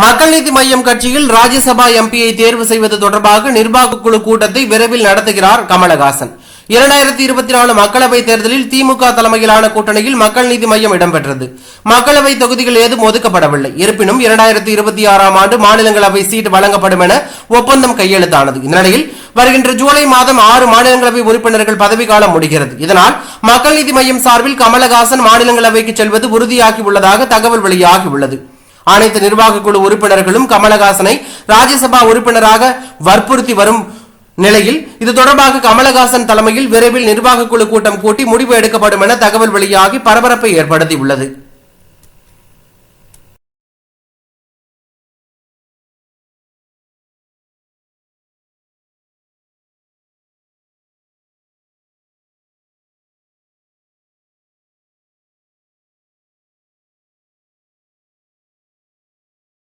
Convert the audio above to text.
மக்கள் நீதி மய்யம் கட்சியில் ராஜ்யசபா எம்பியை தேர்வு செய்வது தொடர்பாக நிர்வாக குழு கூட்டத்தை விரைவில் நடத்துகிறார் கமலஹாசன். இரண்டாயிரத்தி இருபத்தி நாலு மக்களவைத் தேர்தலில் திமுக தலைமையிலான கூட்டணியில் மக்கள் நீதி மய்யம் இடம்பெற்றது. மக்களவை தொகுதிகள் ஏதும் ஒதுக்கப்படவில்லை. இருப்பினும் இரண்டாயிரத்தி இருபத்தி ஆறாம் ஆண்டு மாநிலங்களவை சீட் வழங்கப்படும் என ஒப்பந்தம் கையெழுத்தானது. இந்நிலையில் வருகின்ற ஜூலை மாதம் ஆறு மாநிலங்களவை உறுப்பினர்கள் பதவிக்காலம் முடிகிறது. இதனால் மக்கள் நீதி மய்யம் சார்பில் கமலஹாசன் மாநிலங்களவைக்கு செல்வது உறுதியாகி உள்ளதாக தகவல் வெளியாகியுள்ளது. அனைத்து நிர்வாக குழு உறுப்பினர்களும் கமலஹாசனை ராஜ்யசபா உறுப்பினராக வற்புறுத்தி வரும் நிலையில் இது தொடர்பாக கமலஹாசன் தலைமையில் விரைவில் நிர்வாக குழு கூட்டம் கூட்டி முடிவு எடுக்கப்படும் என தகவல் வெளியாகி பரபரப்பை ஏற்படுத்தியுள்ளது.